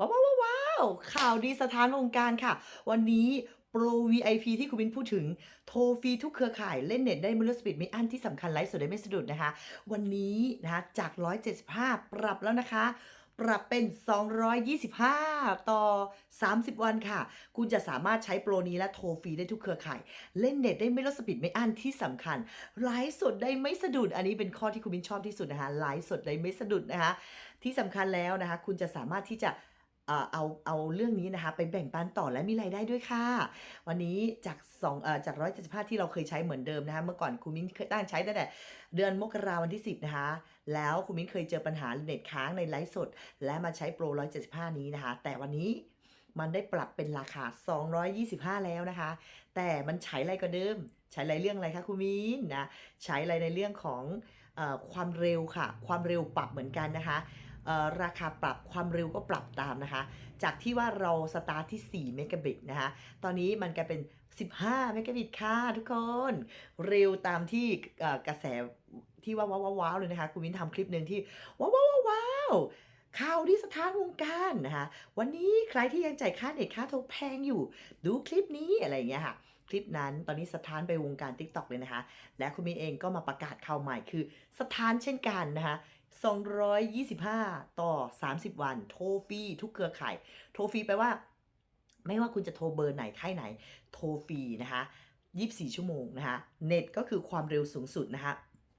ว้าวว้าวว้าวข่าวดีสถานวงการค่ะ วันนี้โปร VIP ที่คุณวินพูดถึง โทรฟรีทุกเครือข่ายเล่นเน็ตได้ไม่ลดสปีดไม่อั้นที่สำคัญไลฟ์สดได้ไม่สะดุดนะคะ วันนี้นะคะจาก 175 ปรับแล้วนะคะ ปรับเป็น 225 ต่อ 30 วันค่ะ คุณจะสามารถใช้โปรนี้และโทรฟรีได้ทุกเครือข่าย เล่นเน็ตได้ไม่ลดสปีดไม่อั้นที่สำคัญไลฟ์สดได้ไม่สะดุด อันนี้เป็นข้อที่คุณมินชอบที่สุดนะคะไลฟ์สดได้ไม่สะดุดนะคะที่สำคัญแล้วนะคะ คุณจะสามารถที่จะ เอ่อเอาเอาเรื่องนี้นะคะไปแบ่งปันต่อและมีรายได้ด้วยค่ะ วันนี้จาก2เอ่อจาก175ที่เราเคยใช้เหมือนเดิมนะคะเมื่อก่อนคุณมิ้นเคยตั้งใช้ตั้งแต่เดือนมกราวันที่10นะคะแล้วคุณมิ้นเคยเจอปัญหาเน็ตค้างในไลฟ์สด และมาใช้โปร175นี้นะคะ แต่วันนี้มันได้ปรับเป็นราคา 225 แล้วนะคะ แต่มันใช้อะไรก็เดิม ใช้อะไรเรื่องอะไรคะคุณมิ้นนะ ใช้อะไรในเรื่องของอความเร็วค่ะ ความเร็วปรับเหมือนกันนะคะ ราคาปรับความเร็วก็ปรับตามนะคะ จากที่ว่าเราสตาร์ทที่ 4 เมกะบิตนะคะ ตอนนี้มันกลายเป็น 15 เมกะบิตค่ะทุกคน เร็วตามที่กระแสที่ว่าว้าวว้าวเลยนะคะ คุณวินทำคลิปหนึ่งที่ว้าวว้าวว้าวข่าวที่สถานวงการนะคะวันนี้ใครที่ยังจ่ายค่าเน็ตค่าโทรแพงอยู่ ดูคลิปนี้อะไรอย่างเงี้ยค่ะ คลิปนั้นตอนนี้สถานไปวงการ t ิ k t o k เลยนะคะ และคุณมินเองก็มาประกาศข่าวใหม่คือสถานเช่นกันนะคะ 225 ต่อ 30 วัน โทรฟรีทุกเครือข่าย โทรฟรีแปลว่า ไม่ว่าคุณจะโทรเบอร์ไหนค่ายไหน โทรฟรีนะคะ24 ชั่วโมงนะคะ เน็ตก็คือความเร็วสูงสุดนะคะ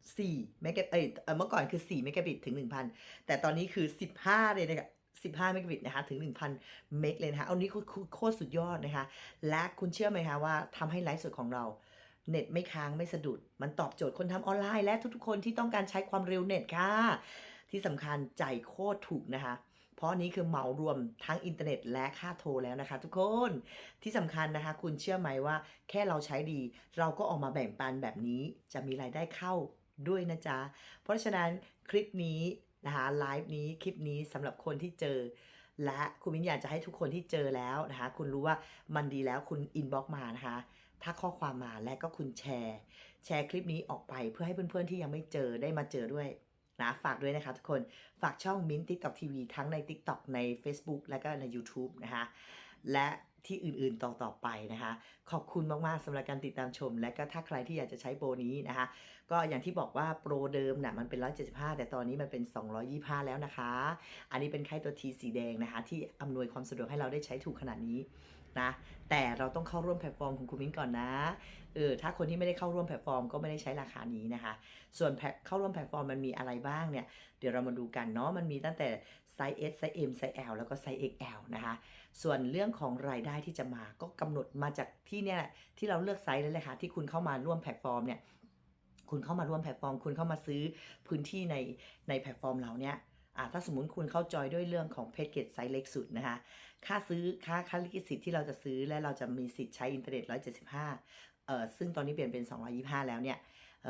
4เมกะเอ้ยเอ่อเมื่อก่อนคือ4เมกะบิตถึง 1,000 แต่ตอนนี้คือ 15 เลยนะคะ15เมกะบิตนะคะถึง 1,000 เมกเลยนะคะเอานี้คือโคตรสุดยอดนะคะ และคุณเชื่อไหมคะว่าทำให้ไลฟ์สดของเรา เน็ตไม่ค้างไม่สะดุด มันตอบโจทย์คนทำออนไลน์และทุกๆ คนที่ต้องการใช้ความเร็วเน็ตค่ะ ที่สำคัญจ่ายโคตรถูกนะคะ เพราะนี้คือเหมารวมทั้งอินเทอร์เน็ตและค่าโทรแล้วนะคะ ทุกคนที่สำคัญนะคะ คุณเชื่อไหมว่า แค่เราใช้ดี เราก็ออกมาแบ่งปันแบบนี้ จะมีรายได้เข้าด้วยนะจ๊ะ เพราะฉะนั้นคลิปนี้นะคะไลฟ์นี้คลิปนี้สำหรับคนที่เจอ และคุณมินอยากจะให้ทุกคนที่เจอแล้วนะคะ คุณรู้ว่ามันดีแล้วคุณอินบ็อกมานะคะ ถ้าข้อความมาและก็คุณแชร์ แชร์คลิปนี้ออกไปเพื่อให้เพื่อนๆที่ยังไม่เจอได้มาเจอด้วยนะฝากด้วยนะคะทุกคนฝากช่องมิ้นติ๊กต็อกทีวีทั้งใน TikTok ใน Facebook และก็ใน YouTube นะคะและที่อื่นๆต่อๆไปนะคะ ขอบคุณมากๆสำหรับการติดตามชม และก็ถ้าใครที่อยากจะใช้โปรนี้นะคะ ก็อย่างที่บอกว่าโปรเดิมนะ่ะมันเป็น 175 แต่ตอนนี้มันเป็น 225 แล้วนะคะ อันนี้เป็นไข่ตัวทีสีแดงนะคะ ที่อำนวยความสะดวกให้เราได้ใช้ถูกขนาดนี้ นะแต่เราต้องเข้าร่วมแพลตฟอร์มของคุณมิ้นก่อนนะเออถ้าคนที่ไม่ได้เข้าร่วมแพลตฟอร์มก็ไม่ได้ใช้ราคานี้นะคะ ส่วนเข้าร่วมแพลตฟอร์มมันมีอะไรบ้างเนี่ย เดี๋ยวเรามาดูกันเนาะมันมีตั้งแต่ไซส์ S ไซส์ M ไซส์ L แล้วก็ไซส์ XL นะคะ ส่วนเรื่องของรายได้ที่จะมาก็กำหนดมาจากที่เนี่ยที่เราเลือกไซส์นั่นแหละค่ะที่คุณเข้ามาร่วมแพลตฟอร์มเนี่ยคุณเข้ามาร่วมแพลตฟอร์ม คุณเข้ามาซื้อพื้นที่ในในแพลตฟอร์มเราเนี่ย ถ้าสมมติคุณเข้าจอยด้วยเรื่องของเพจเกตไซส์เล็กสุดนะคะ ค่าซื้อค่าค่าลิขสิทธิ์ที่เราจะซื้อและเราจะมีสิทธิ์ใช้อินเทอร์เน็ต 175 เอ่อ ซึ่งตอนนี้เปลี่ยนเป็น 225 แล้วเนี่ย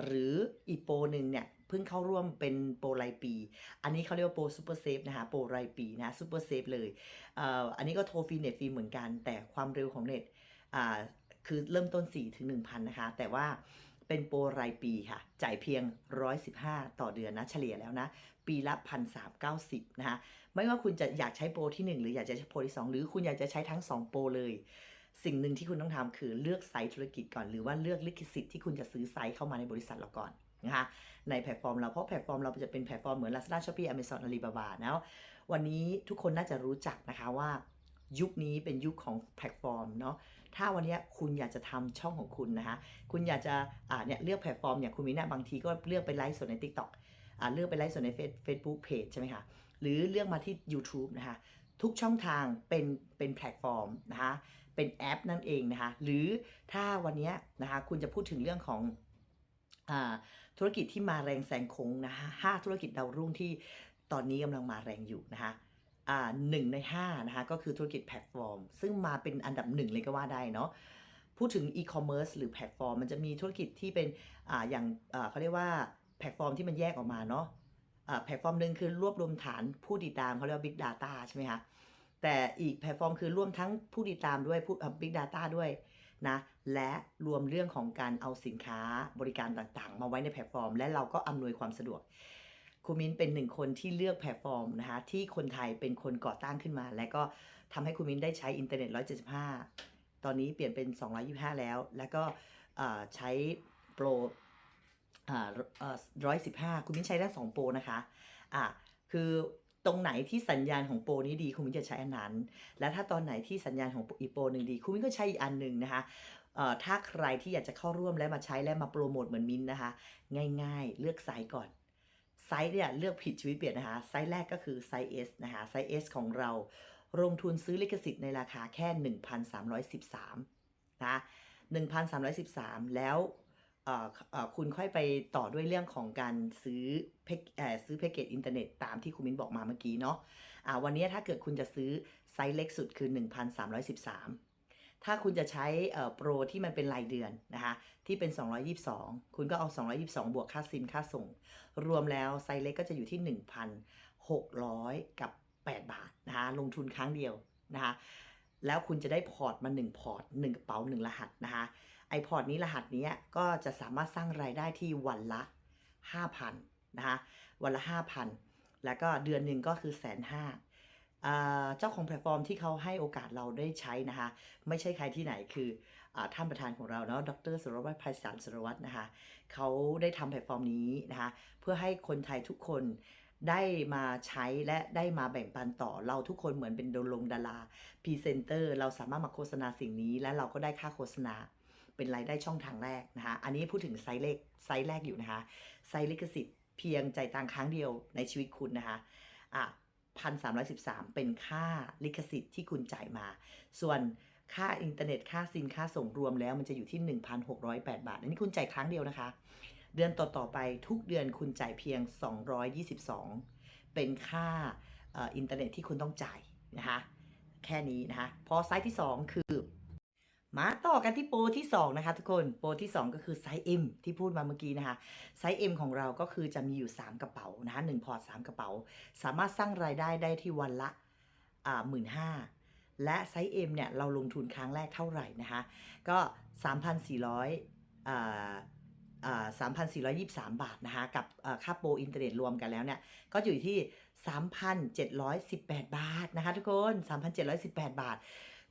หรืออีโปรหนึ่งเนี่ย เพิ่งเข้าร่วมเป็นโปรรายปี อันนี้เขาเรียกว่าโปรซูเปอร์เซฟนะคะ โปรรายปีนะซูเปอร์เซฟเลย เอ่อ อันนี้ก็โทรฟรีเน็ตฟรีเหมือนกัน แต่ความเร็วของเน็ต อ่า คือเริ่มต้น4ถึง1,000 นะคะ แต่ว่าเป็นโปรรายปีค่ะ จ่ายเพียง 115 ต่อเดือนนะ เฉลี่ยแล้วนะ ปีละ1,390นะคะไม่ว่าคุณจะอยากใช้โปรที่ 1 หรืออยากจะใช้โปรที่ 2 หรือคุณอยากจะใช้ทั้ง 2 โปรเลย สิ่งหนึ่งที่คุณต้องทำคือเลือกไซต์ธุรกิจก่อน หรือว่าเลือกลิขสิทธิ์ที่คุณจะซื้อไซต์เข้ามาในบริษัทเราก่อนนะคะในแพลตฟอร์มเราเพราะแพลตฟอร์มเราจะเป็นแพลตฟอร์มเหมือน Lazada Shopee Amazon Alibaba นะวันนี้ทุกคนน่าจะรู้จักนะคะว่ายุคนี้เป็นยุคของแพลตฟอร์มเนาะ ถ้าวันนี้คุณอยากจะทำช่องของคุณนะคะ คุณอยากจะอ่าเนี่ยเลือกแพลตฟอร์มเนี่ยคุณมีหน้าบางทีก็เลือกไปไลฟ์สดใน TikTok อ่า เลือกไปไลฟ์สดในเฟซเฟซบุ๊กเพจใช่ไหมคะหรือเลือกมาที่ YouTube นะคะทุกช่องทางเป็นเป็นแพลตฟอร์มนะคะเป็นแอปนั่นเองนะคะหรือถ้าวันนี้นะคะคุณจะพูดถึงเรื่องของอ่าธุรกิจที่มาแรงแซงโค้งนะคะห้าธุรกิจดาวรุ่งที่ตอนนี้กำลังมาแรงอยู่นะคะอ่าหนึ่งในห้านะคะก็คือธุรกิจแพลตฟอร์ม ซึ่งมาเป็นอันดับหนึ่งเลยก็ว่าได้เนาะพูดถึงอีคอมเมิร์ซหรือแพลตฟอร์ม มันจะมีธุรกิจที่เป็นอ่าอย่างอ่าเขาเรียกว่า พลตฟอร์มที่มันแยกออกมาเนาะแพลตฟอร์มหนึ่งคือรวบรวมฐานผู้ติดตามเขาเรียกว่า Big Data ใช่ไหมคะแต่อีกแพลตฟอร์มคือรวมทั้งผู้ติดตามด้วยผู้ Big Data ด้วยนะและรวมเรื่องของการเอาสินค้าบริการต่างๆ มาไว้ในแพลตฟอร์ม และเราก็อำนวยความสะดวกครูมิ้นเป็นหนึ่งคนที่เลือกแพลตฟอร์มนะคะที่คนไทยเป็นคนก่อตั้งขึ้นมา และก็ทำให้ครูมิ้นได้ใช้อินเทอร์เน็ต 175 ตอนนี้เปลี่ยนเป็น 225 แล้ว แล้วก็ใช้โปร อ่าเอ่อ115คุณมิ้นใช้ได้2โปรนะคะอะคือตรงไหนที่สัญญาณของโปรนี้ดีคุณมิ้นจะใช้อันนั้น และถ้าตอนไหนที่สัญญาณของอีโปรหนึ่งดีคุณมิ้นก็ใช้อีกอันหนึ่งนะคะเอ่อถ้าใครที่อยากจะเข้าร่วมและมาใช้และมาโปรโมทเหมือนมิ้นนะคะ ง่ายๆ เลือกไซส์ก่อนไซส์เนี่ยเลือกผิดชีวิตเปลี่ยนนะคะไซส์แรกก็คือไซส์ S นะคะไซส์ S ของเราลงทุนซื้อลิขสิทธิ์ในราคาแค่ 1,313นะ1,313 แล้ว คุณค่อยไปต่อด้วยเรื่องของการซื้อแพ็กซื้อแพ็กเกจอินเทอร์เน็ตตามที่คุณมิ้นบอกมาเมื่อกี้เนาะอ่าวันนี้ถ้าเกิดคุณจะซื้อไซส์เล็กสุดคือ 1,313 ถ้าคุณจะใช้โปรที่มันเป็นรายเดือนนะคะที่เป็น 222 คุณก็เอา 222 บวกค่าซิมค่าส่ง รวมแล้วไซส์เล็กก็จะอยู่ที่ 1,600 กับ 8 บาทนะคะลงทุนครั้งเดียวนะคะแล้วคุณจะได้พอร์ตมา 1 พอร์ต 1 กระเป๋า 1 รหัสนะคะ ไอพอร์ตนี้รหัสนี้ก็จะสามารถสร้างรายได้ที่วันละ 5,000นะคะวันละ 5,000 แล้วก็เดือนหนึ่งก็คือแสนห้าเจ้าของแพลตฟอร์มที่เขาให้โอกาสเราได้ใช้นะคะ ไม่ใช่ใครที่ไหนคืออท่านประธานของเราเนาะดรสรวัตรไพศาลสรวัตรนะคะเขาได้ทำแพลตฟอร์มนี้นะคะ เพื่อให้คนไทยทุกคนได้มาใช้และได้มาแบ่งปันต่อเราทุกคนเหมือนเป็นโดลงดาราพรีเซนเตอร์ เราสามารถมาโฆษณาสิ่งนี้ และเราก็ได้ค่าโฆษณา เป็นรายได้ช่องทางแรกนะคะอันนี้พูดถึงไซส์เลขไซส์แรกอยู่นะคะไซส์ลิขสิทธิ์เพียงจ่ายตังครั้งเดียวในชีวิตคุณนะคะอะพันสามร้อยสิบสามเป็นค่าลิขสิทธิ์ที่คุณจ่ายมา ส่วนค่าอินเทอร์เน็ตค่าซิมค่าส่งรวมแล้วมันจะอยู่ที่ 1,608 บาท อันนี้คุณจ่ายครั้งเดียวนะคะ เดือนต่อๆไปทุกเดือนคุณจ่ายเพียง 222 เป็นค่าอ,อ,อินเทอร์เน็ตที่คุณต้องจ่ายนะคะ แค่นี้นะคะ พอไซส์ที่ 2 คือ มาต่อกันที่โปรที่ 2 นะคะทุกคนโปรที่ 2 ก็คือไซส์ M ที่พูดมาเมื่อกี้นะคะไซส์ M ของเราก็คือจะมีอยู่ 3 กระเป๋านะคะ1พอร์ต3กระเป๋า สามารถสร้างรายได้ได้ที่วันละอ่าหมื่นห้าและไซส์ M เนี่ยเราลงทุนครั้งแรกเท่าไหร่นะคะก็ 3,400อ่าอ่า3,423 บาทนะคะกับค่าโปรอินเทอร์เน็ตรวมกันแล้วเนี่ย ก็อยู่ที่ 3,718 บาทนะคะทุกคน 3,718 บาท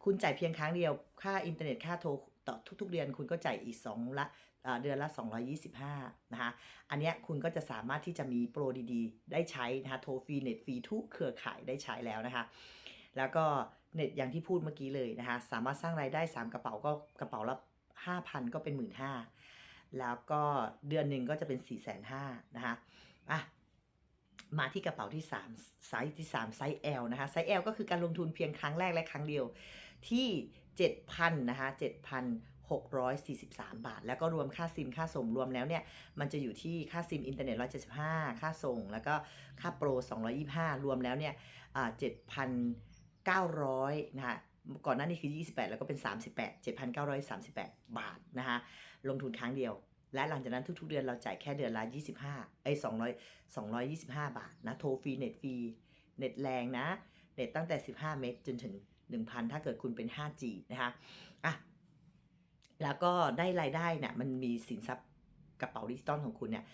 คุณจ่ายเพียงครั้งเดียว ค่าอินเทอร์เน็ตค่าโทรต่อทุกๆเดือนคุณก็จ่ายอีก2ละเอ่อเดือนละ 225 นะคะ อันนี้คุณก็จะสามารถที่จะมีโปรดีๆ ได้ใช้นะคะโทรฟรีเน็ตฟรีทุกเครือข่ายได้ใช้แล้วนะคะ แล้วก็เน็ตอย่างที่พูดเมื่อกี้เลยนะคะ สามารถสร้างรายได้ 3 กระเป๋าก็กระเป๋าละ 5,000 ก็เป็น 15,000แล้วก็เดือนหนึ่งก็จะเป็น 4,500นะคะอะมาที่กระเป๋าที่ 3 ไซส์ที่ 3 ไซส์ L นะคะ ไซส์ L ก็คือการลงทุนเพียงครั้งแรกและครั้งเดียว ที่ 7,000นะคะ7,643 บาท แล้วก็รวมค่าซิมค่าส่งรวมแล้วเนี่ย มันจะอยู่ที่ค่าซิมอินเทอร์เน็ต 175 ค่าส่ง แล้วก็ค่าโปร 225 รวมแล้วเนี่ยอ่า7,900 นะคะก่อนหน้านี้คือ 28 แล้วก็เป็น 38 7,938 บาทนะคะลงทุนครั้งเดียว และหลังจากนั้นทุก ๆ เดือนเราจ่ายแค่เดือนละ 25 เอ้ย200 225 บาทนะ โทรฟรี เน็ตฟรี เน็ตแรงนะ เน็ตตั้งแต่ 15 เมกจนถึง 1,000 ถ้าเกิดคุณเป็น 5G นะคะอะแล้วก็ได้รายได้เนี่ยมันมีสินทรัพย์กระเป๋าดิจิตอลของคุณเนี่ย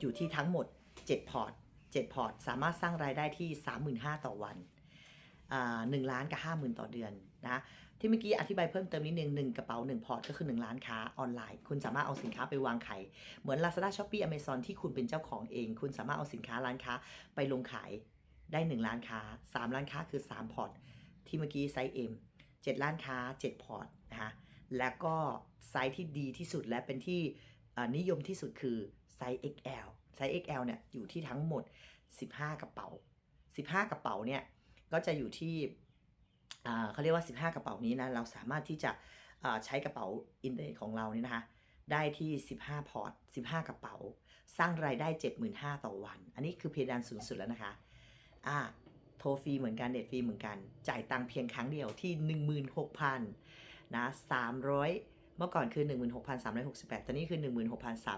อยู่ที่ทั้งหมด 7 พอร์ต 7 พอร์ต สามารถสร้างรายได้ที่ 35,000 ต่อวันอ่า1ล้านกับ50,000ต่อเดือนนะที่เมื่อกี้อธิบายเพิ่มเติมนิดนึงหนึ่งกระเป๋า1พอร์ตก็คือ 1 ล้านค้าออนไลน์ คุณสามารถเอาสินค้าไปวางขายเหมือน Lazada Shopee Amazon ที่คุณเป็นเจ้าของเอง คุณสามารถเอาสินค้าร้านค้าไปลงขายได้ 1 ล้านค้า 3 ล้านค้าคือ 3 พอร์ต ที่เมื่อกี้ไซส์ M 7ล้านค้า 7 พอร์ตนะคะแล้วก็ไซส์ที่ดีที่สุดและเป็นที่นิยมที่สุดคือไซส์ XL ไซส์ XL เนี่ยอยู่ที่ทั้งหมด 15 กระเป๋า 15 กระเป๋าเนี่ยก็จะอยู่ที่เขาเรียกว่า 15 กระเป๋านี้นะเราสามารถที่จะใช้กระเป๋าอินเทอร์เน็ตของเรานี่นะคะได้ที่ 15 พอร์ต 15 กระเป๋า สร้างรายได้ 75,000 ต่อวัน อันนี้คือเพดานสูงสุดแล้วนะคะ อ่า โทรฟรีเหมือนกันเน็ตฟรีเหมือนกัน จ่ายตังค์เพียงครั้งเดียวที่ 16,000นะ300เมื่อก่อนคือ 16,368 ตอนนี้คือ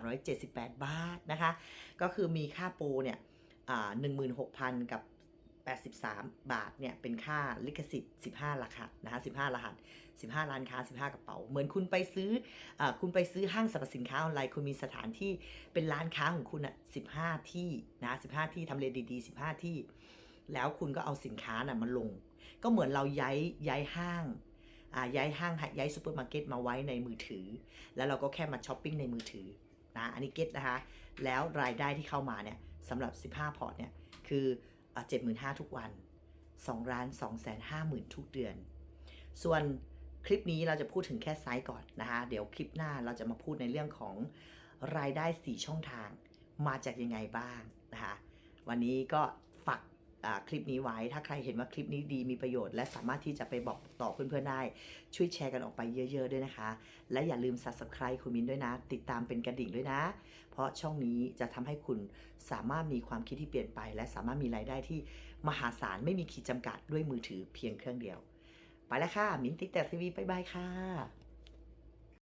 16,378 บาทนะคะ ก็คือมีค่าโปรเนี่ยอ่า16,000กับ 83 บาทเนี่ย เป็นค่าลิขสิทธิ์ 15รหัสนะคะ15 รหัส 15 ร้านค้า 15 กระเป๋า เหมือนคุณไปซื้ออคุณไปซื้อห้างสรรพสินค้าออนไลน์ คุณมีสถานที่เป็นร้านค้าของคุณอะ15 ที่นะ15 ที่ทำเลดีๆ 15 ที่ แล้วคุณก็เอาสินค้าน่ะมาลง ก็เหมือนเราย้ายย้ายห้างอ่าย้ายห้างย้ายซูเปอร์มาร์เก็ตมาไว้ในมือถือ แล้วเราก็แค่มาช้อปปิ้งในมือถือนะอันนี้เก็ตนะคะแล้วรายได้ที่เข้ามาเนี่ยสำหรับ 15 พอร์ตเนี่ยคือเจ็ดหมื่นห้าทุกวัน2ล้าน2แสนห้าหมื่นทุกเดือน ส่วนคลิปนี้เราจะพูดถึงแค่ไซส์ก่อนนะคะเดี๋ยวคลิปหน้าเราจะมาพูดในเรื่องของรายได้ 4 ช่องทาง มาจากยังไงบ้างนะคะวันนี้ก็ คลิปนี้ไว้ ถ้าใครเห็นว่าคลิปนี้ดีมีประโยชน์ และสามารถที่จะไปบอกต่อเพื่อนๆได้ ช่วยแชร์กันออกไปเยอะ ๆ ด้วยนะคะ และอย่าลืม subscribe คุณมินด้วยนะ ติดตามเป็นกระดิ่งด้วยนะ เพราะช่องนี้จะทำให้คุณสามารถมีความคิดที่เปลี่ยนไป และสามารถมีรายได้ที่มหาศาลไม่มีขีดจำกัดด้วยมือถือเพียงเครื่องเดียว ไปแล้วค่ะ มินติ๊กแต่ทีวีบายบายค่ะ